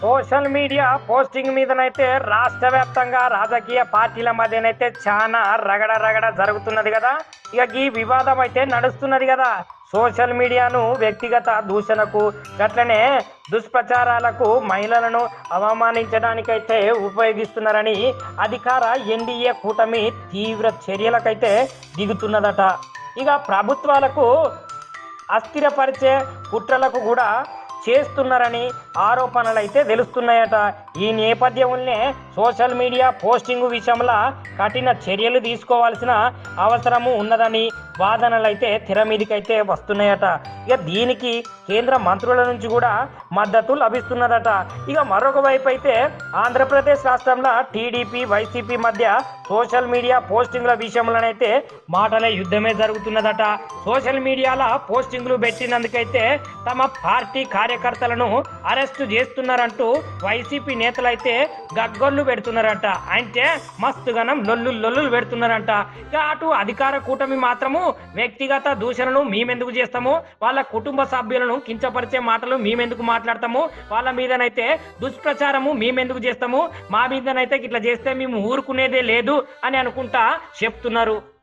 Social media posting మీదనైతే రాష్ట్ర వ్యాప్తంగా రాజకీయ పార్టీల మధ్యనైతే చాలా రగడ రగడ జరుగుతున్నది కదా. ఇక ఈ వివాదం అయితే నడుస్తున్నది కదా. సోషల్ మీడియాను వ్యక్తిగత దూషణకు గట్లనే దుష్ప్రచారాలకు మహిళలను అవమానించడానికైతే ఉపయోగిస్తున్నారని అధికార ఎన్డీఏ కూటమి తీవ్ర చర్యలకైతే దిగుతున్నదట. ఇక ప్రభుత్వాలకు అస్థిరపరిచే కుట్రలకు కూడా చేస్తున్నారని ఆరోపణలు అయితే తెలుస్తున్నాయట. ఈ నేపథ్యంలోనే సోషల్ మీడియా పోస్టింగ్ విషయంలో కఠిన చర్యలు తీసుకోవాల్సిన అవసరము ఉన్నదని వాదనలు అయితే తెర మీదకైతే వస్తున్నాయట. ఇక దీనికి కేంద్ర మంత్రుల నుంచి కూడా మద్దతు లభిస్తున్నదట. ఇక మరొక వైపు అయితే ఆంధ్రప్రదేశ్ రాష్ట్రంలో టీడీపీ వైసీపీ మధ్య సోషల్ మీడియా పోస్టింగ్ల విషయంలోనైతే మాటల యుద్ధమే జరుగుతున్నదట. సోషల్ మీడియాలో పోస్టింగ్లు పెట్టినందుకైతే తమ పార్టీ కార్యకర్తలను అరెస్ట్ చేస్తున్నారంటూ వైసీపీ నేతలైతే గగ్గొల్లు పెడుతున్నారంట. అంటే మస్తుగనం లొల్లు లొల్లులు పెడుతున్నారంట. ఇక అటు అధికార కూటమి మాత్రము వ్యక్తిగత దూషణను మేమెందుకు చేస్తాము? వాళ్ళ కుటుంబ సభ్యులను కించపరిచే మాటలు మేమెందుకు మాట్లాడతాము? వాళ్ళ మీదనైతే దుష్ప్రచారము మేమెందుకు చేస్తాము? మా మీదనైతే ఇట్లా చేస్తే మేము ఊరుకునేదే లేదు అని అనుకుంటా చెప్తున్నారు.